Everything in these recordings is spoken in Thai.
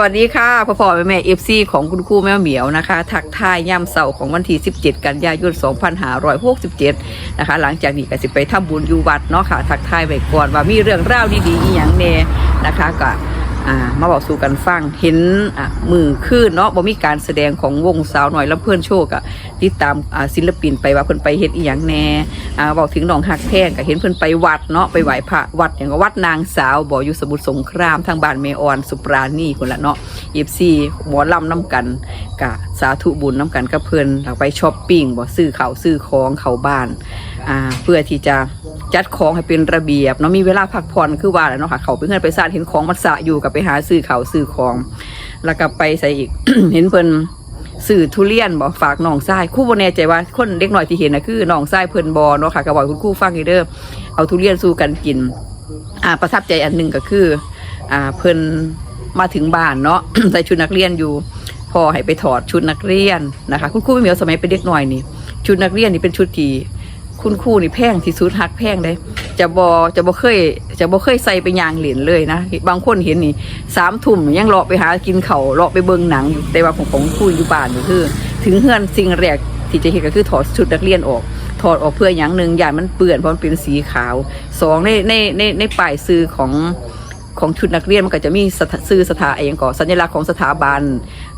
วัสดีค่ะพ่อพ่อแม่แม่เอฟซีของคุณครูแม่เหมียวนะคะ ทักทายย่ำเสาของวันที่ 17 กันยายน 2567 นะคะ หลังจากนี้ก็สิไปทำบุญอยู่วัดเนาะค่ะ ทักทายไปก่อนว่ามีเรื่องราวดีๆอีหยังแน่นะคะก็ อ่ามาบอกสู่กันฟังเห็นอะมือขึ้นเนาะบ่มีการแสดงของวงสาวหน่อยแล้วเพื่อนโชคอะติดตามอ่าศิลปินไปว่าเพิ่อนไปเฮ็ดอีหยังแน่อ่าบอกถึงนองหักแพงก็เห็นเพิ่อนไปวัดเนาะไปไหว้พระวัดอย่างก็วัดนางสาวบ่อยู่สมุทรสงครามทางบ้านเมออนสุปราณีคนละเนาะเอฟซีหมอลำน้ำกันกะสาธุบุญน้ำกันกับเพื่อนเราไปช้อปปิ้งบ่ซื้อเขาวซื้อของเขาบ้าน อ่าเพื่อที่จะจัดของให้เป็นระเบียบเนาะมีเวลาพักผ่อนคือว่าแหละเนาะค่ะเขาไปเพื่อนไปสร้างเห็นของมันสะอยู่กับไปหาซื้อเขาซื้อของ แล้วก็ไปใส่อีก เห็นเพิ่นสื่อทุเรียนบอกฝากน้องทรายคู่บ่แน่ใจว่าคนเด็กหน่อยที่เห็นนะคือน้องทรายเพิ่นบอเนาะค่ะก็บอกคุณคู่ฟังอีเด้อเอาทุเรียนสู้กันกิน อ่าประทับใจอันหนึ่งก็คือ อ่าเพิ่นมาถึงบ้านเนาะใส่ชุดนักเรียนอยู่พอให้ไปถอดชุดนักเรียนนะคะ คุณครูไม่เหมียวสมัยเป็นเด็กหน่อยนี่ชุดนักเรียนนี่เป็นชุดที่ คุณครูนี่แพงที่สุดหักแพงเลยจะบอจะบอเคย จะบอเคยใส่ไปยางเหรียญเลยนะบางคนเห็นนี่สามทุ่มยังเลาะไปหากินเขาวเลาะไปเบิงหนังอยู่แต่ว่าของของครูอยู่บ้านนี่คือ ถึงเฮือนสิ่งแรกที่จะเห็นก็คือถอดชุดนักเรียนออก ถอดออกเพื่ออย่างหนึ่งอย่างมันเปื้อนเพราะมันเป็นสีขาวสองในในในในป้ายซื้อของ ของชุดนักเรียนมันก็จะมีสซื้อสถาเองก่อนสัญลักษณ์ของสถาบัน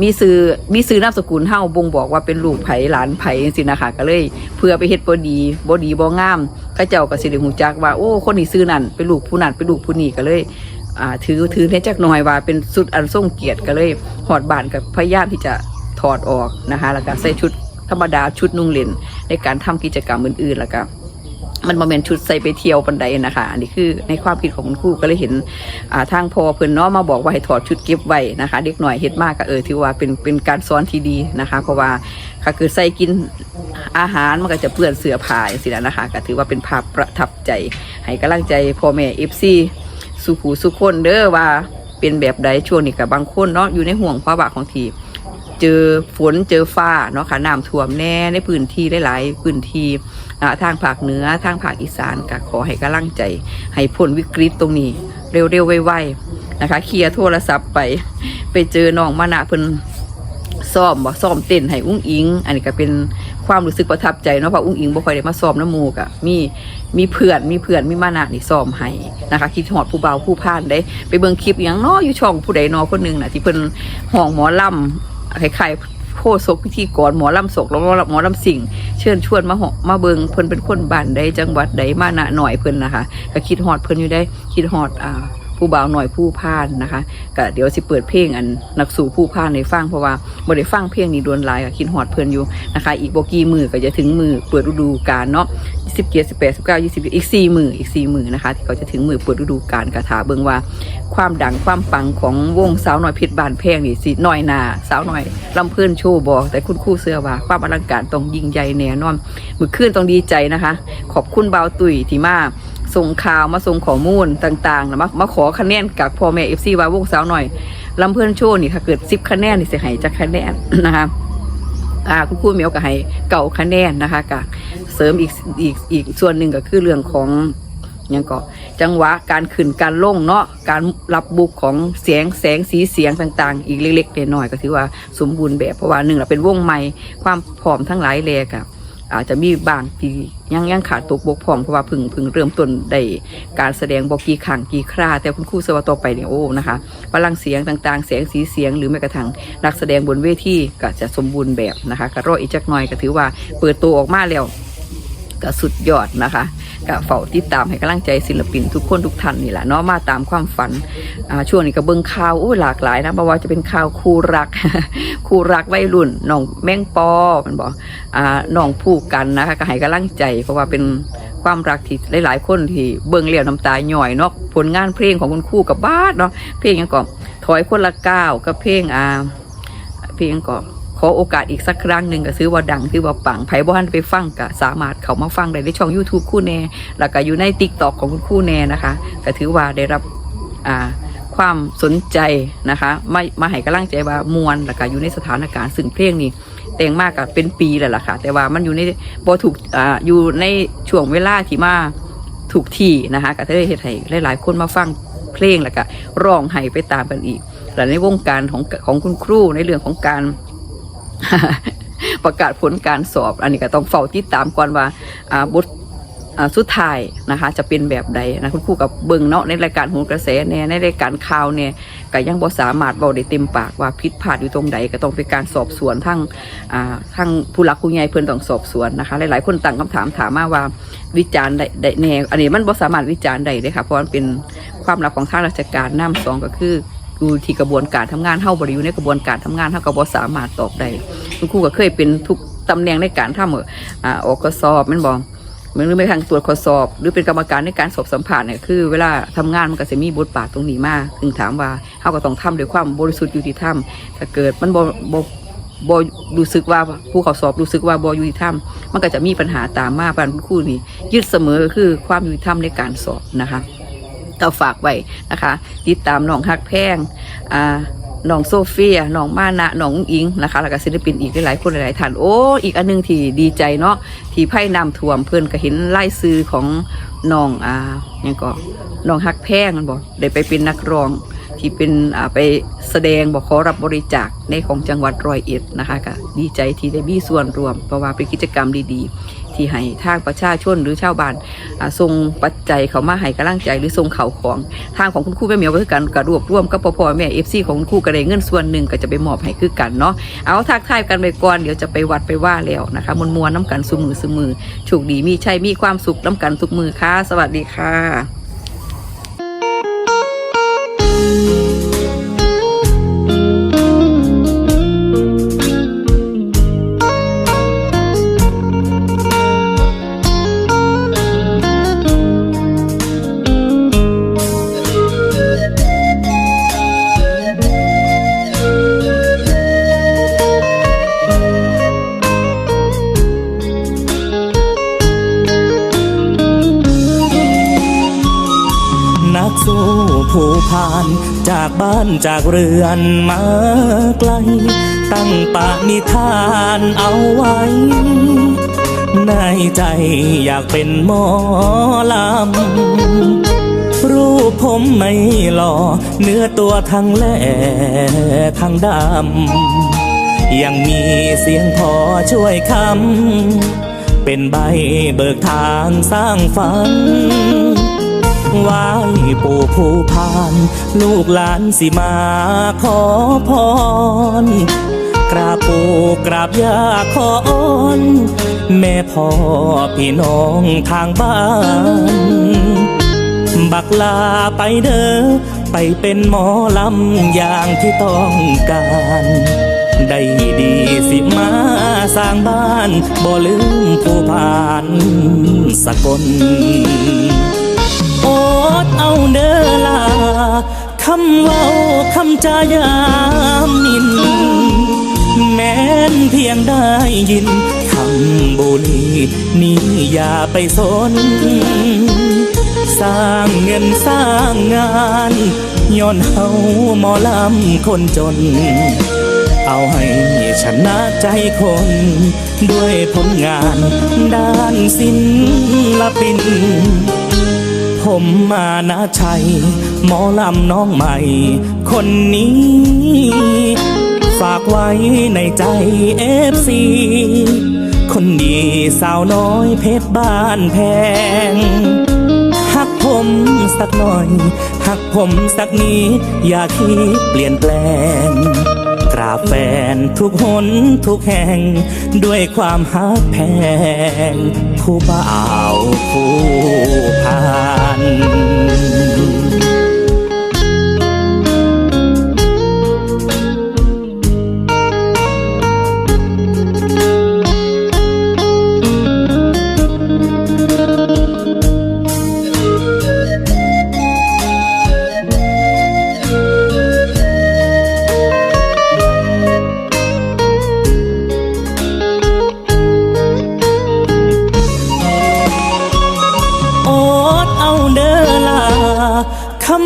มีซื้อมีซื้อนามสกุลเฮาบ่งบอกว่าเป็นลูกไผหลานไผสินะคะก็เลย เพื่อไปเฮ็ดบ่ดีบ่ดีบ่งามเขาเจ้าก็สิได้ฮู้จักว่าโอ้คนนี้ซื้อนั่นเป็นลูกผู้นั่นเป็นลูกผู้นี้ก็เลยอ่าถือถือในจักหน่อยว่าเป็นสุดอันทรงเกียรติก็เลยหอดบานกับพยายามที่จะถอดออกนะคะแล้วก็ใส่ชุดธรรมดาชุดนุ่งเล่นในการทำกิจกรรมอื่นๆแล้วก็ มันมาเป็นชุดใส่ไปเที่ยวบันไดนะคะอันนี้คือในความคิดของคุณครูก็เลยเห็นทางพอเพิ่นเนาะมาบอกว่าให้ถอดชุดเก็บไว้นะคะ เด็กหน่อยเฮ็ดมากก็เออถือว่าเป็นเป็นการสอนที่ดีนะคะ เพราะว่าถ้าคือใส่กินอาหารมันก็จะเปื้อนเสื้อผ้าสินะนะคะก็ถือว่าเป็นภาพประทับใจให้กำลังใจพ่อแม่เอฟซีสุขูสุขคนเด้อว่าเป็นแบบใดช่วงนี้กับบางคนเนาะอยู่ในห่วงภาวะของทีเจอฝนเจอฟ้าเนาะค่ะน้ำท่วมแน่ในพื้นที่หลายๆพื้นที่ ทางภาคเหนือทางภาคอีสานก็ขอให้กำลังใจ ให้พ้นวิกฤตตรงนี้ เร็วๆไวๆนะคะเคลียร์โทรศัพท์ไป ไปเจอน้องมานะเพิ่นซ้อมบ่ซ้อมเต้นให้อุ้งอิง อันนี้ก็เป็นความรู้สึกประทับใจเนาะเพราะอุ้งอิงบ่ค่อยได้มาซ้อมน้ำมูกอะมีมีเพื่อนมีเพื่อนมีมานะนี่ซ้อมให้นะคะ คิดหอดผู้เบาผู้พานได้ ไปเบิ่งคลิปอย่างนาะอยู่ช่องผู้ใดนอคนหนึงน่ะที่เพิ่นห้องหมอลำคล้ายๆ คศกพิธีกรหมอลำศกแล้วหมอลำสิงเชิญชวนมาหอมาเบิงเพิ่นเป็นคนบ้านใดจังหวัดใดมาหนะหน่อยเพิ่นนะคะก็คิดหอดเพิ่นอยู่ได้คิดหอดอ่า ผู้บ่าวหน่อยผู้พานนะคะก็เดี๋ยวสิเปิดเพลงอันนักสู่ผู้พานในฟังเพราะว่าบ่ได้ฟังเพลงนี้ดวนหลายก็คิดฮอดเพลินอยู่นะคะ อีกบ่กี่มือก็จะถึงมือเปิดฤดูกาลเนาะ17 18 19 20อีก4มืออีก4มือนะคะ ที่เขาจะถึงมือเปิดฤดูกาลกระถาเบิงว่า ความดังความปังของวงสาวหน้อยเพชรบานแพงนี่สิน้อยนาสาวหน้อยลำเพื่อนโชว์บอก แต่คุณคู่เสื้อว่าความอลังการต้องยิ่งใหญ่แน่นอนมือขึ้นต้องดีใจนะคะ ขอบคุณบ่าวตุยที่มา ส่งข่าวมาส่งข้อมูลต่างๆแล้วมามาขอคะแนนกับพ่อแม่เอฟซีว่าวงสาวหน้อยลำเพื่อนโชว์นี่ถ้าเกิดสิบคะแนนนี่เสียหายจากคะแนนนะคะอ่าคุณครูเมียวก็ให้เก่าคะแนนนะคะกะเสริมอีกอีกอีกส่วนหนึ่งก็คือเรื่องของยังก็จังหวะการขึ้นการลงเนาะการรับบุกของเสียงแสงสีเสียงต่างๆ อีกเล็กๆน้อยๆก็ถือว่าสมบูรณ์แบบเพราะว่าหนึ่งเราเป็นวงใหม่ความพร้อมทั้งหลายแลกอะ อาจจะมีบางที่ยังยังขาดตกบกพร่องเพราะว่าพึ่งพึ่งเริ่มต้นได้การแสดงบอกกี่ขังกี่ครา แต่คุณครูเสว่าต่อไปเนี่ยโอ้นะคะพลังเสียงต่างๆ เสงสีเสียงหรือแม้กระทั่งนักแสดงบนเวทีก็จะสมบูรณ์แบบนะคะก็รออีกจักหน่อยก็ถือว่าเปิดตัวออกมาแล้วก็สุดยอดนะคะ ก็เฝ้าติดตามให้กำลังใจศิลปินทุกคนทุกท่านนี่แหละเนาะมาตามความฝันช่วงนี้ก็เบิ่งข่าวโอ้หลากหลายนะเพราะว่าจะเป็นข่าวคู่รักคู่รักวัยรุ่นน้องแมงปอมันบอกอ่าน้องผู้กันนะคะก็ให้กำลังใจเพราะว่าเป็นความรักที่หลาย ๆ คนที่เบิ่งเลี้ยวน้ำตาหน่อยเนาะผลงานเพลงของคุณครู่กับบาสเนาะเพลงยังก่อนถอยคนละก้าวกับเพลงอ่าเพลงก็ ขอโอกาสอีกสักครั้งหนึ่งก็ซื้อว่าดังซื้อว่าปังไผ่บ้านไปฟังก็สามารถเขามาฟังได้ในช่อง YouTube คู่แน่ แล้วก็อยู่ใน t ิ k t o k ของคุณคู่แน่นะคะก็ถือว่าได้รับอ่าความสนใจนะคะมามาให้กำลังใจว่ามวลแล้วก็อยู่ในสถานการณ์ซึ่งเพลงนี้แต่งมากกับเป็นปีแล้วล่ะค่ะ แต่ว่ามันอยู่ในบ่ถูกอ่าอยู่ในช่วงเวลาที่มาถูกที่นะคะก็ได้เฮ็ดให้หลายๆ คนมาฟังเพลงแล้วก็ร้องให้ไปตามกันอีกแต่ในวงการของของคุณครูในเรื่องของการ ประกาศผลการสอบ อันนี้ก็ต้องเฝ้าติดตามก่อนว่าบทสุดท้ายนะคะ จะเป็นแบบใดนะคุณครูกับเบิงเนาะในรายการโหนกระแสเนี่ยในรายการข่าวเนี่ยก็ยังบ่สามารถบอกได้เต็มปากว่าผิดพลาดอยู่ตรงใดก็ต้องเป็นการสอบสวนทั้งทั้งผู้หลักผู้ใหญ่เพิ่อนต้องสอบสวนนะคะ หลายๆ คนตั้งคำถามถามมาว่าวิจารณ์ได้ได้แน่อันนี้มันบ่สามารถวิจารณ์ได้เลยค่ะเพราะมันเป็นความลับของทางราชการน้ำสองก็คือ อยู่ที่กระบวนการทำงานเฮาบริอยู่ในกระบวนการทำงานเฮาก็บ่สามารถตอบได้คุณครูก็เคยเป็นทุกตำแหน่งในการทำเอออ่าออกข้อสอบแมันบอกเหมือนหรือไม่ทางตรวจข้อสอบ หรือเป็นกรรมการในการสอบสัมภาษณ์เนี่ยคือ เวลาทำงานมันก็จะมีบทบาทตรงนี้มากถึงถามว่าเฮาก็ต้องทำด้วยความบริสุทธิ์ยุติธรรมถ้าเกิดมันบ่บ่บ่รู้สึกว่าผู้เขาสอบรู้สึกว่าบ่ยุติธรรม มันก็จะมีปัญหาตามมาปันคุณครูนี่ยึดเสมอคือความยุติธรรมในการสอบนะคะ ก็ฝากไว้นะคะ ติดตามน้องฮักแพงอ่าน้องโซเฟียน้องมานะน้องอิงนะคะ แล้วก็ศิลปินอีกหลายคนหลายท่าน โอ้ อีกอันหนึงที่ดีใจเนาะ ที่ไพ่นำท่วมเพื่อนก็เห็นไล่ซื้อของน้องอ่ายังก็น้องฮักแพงมันบอกได้ไปเป็นนักร้อง ที่เป็นไปแสดงบอกขอรับบริจาคในของจังหวัดร้อยเอ็ดนะคะก็ดีใจที่ได้มีส่วนรวม เพราะว่าเป็นกิจกรรมดีๆ ที่ให้ทางประชาชนหรือชาวบ้านส่งปัจจัยเขามาให้กำลังใจหรือส่งเข่าของทางของคุณครูแม่เหมียวก็คือกันกระรวบรวมกับพ่อพ่อแม่เอฟซีของคุณครูก็ได้เงินส่วนหนึ่งก็จะไปมอบให้คือกันเนาะเอาทักทายกันไปก่อนเดี๋ยวจะไปวัดไปว่าแล้วนะคะมวลมวลน้ำกันสุมือสุมือโชคดีมีชัยมีความสุขน้ำกันทุกมือค่ะ สวัสดีค่ะ ผ่านจากบ้านจากเรือนมาไกล ตั้งปานิธานเอาไว้ ในใจอยากเป็นหมอลำ รูปผมไม่หล่อ เนื้อตัวทั้งแหล่ทั้งดำ ยังมีเสียงพอช่วยคำเป็นใบเบิกทางสร้างฝัน ไหว้ปู่ผู้พาน ลูกหลานสิมาขอพร กราบปู่กราบย่าขออ้อนแม่พ่อพี่น้องทางบ้าน บักลาไปเด้อไปเป็นหมอลำอย่างที่ต้องการ ได้ดีสิมาสร้างบ้าน บ่ลืมผู้ผ่านสกล ดเอาเด้อลาคำเว้าคำจายามนิน แม้นเพียงได้ยินคำบุรีนี้อย่าไปสน สร้างเงินสร้างงานย้อนเฮาหมอลำคนจน เอาให้ชนะใจคน ด้วยผลงานด้านศิลปิน ผมมานาชัย หมอลำน้องใหม่ คนนี้ ฝากไว้ในใจเอฟซีคนดีสาวน้อยเพชรบ้านแพง หักผมสักหน่อย หักผมสักนิดอย่าคิดเปลี่ยนแปลง กราบแฟนทุกหนทุกแห่ง ด้วยความหักแพง ผู้บ่าวผู้ผ่า น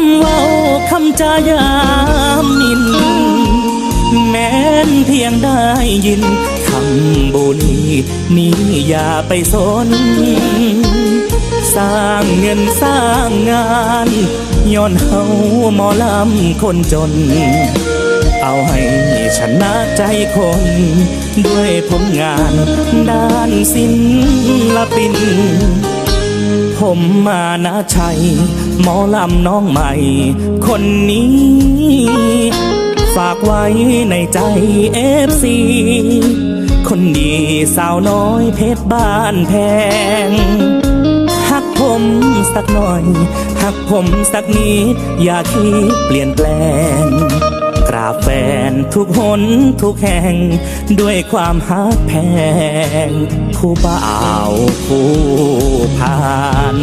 ำเว้าคำจายามนิน แม้นเพียงได้ยินคำบุรีนี้อย่าไปสนสสร้างเงินสร้างงานย้อนเฮาหมอลำคนจน เอาให้ชนะใจคน ด้วยผลงานด้านศิลปิน ผมมานะชัย หมอลำน้องใหม่ คนนี้ ฝากไว้ในใจเอฟซีคนดีสาวน้อยเพชรบ้านแพงหักผมสักหน่อย หักผมสักนิด อย่าคิดเปลี่ยนแปลง กราบแฟนทุกหนทุกแห่ง ด้วยความฮักแพงผู้บ่าวผู้พัน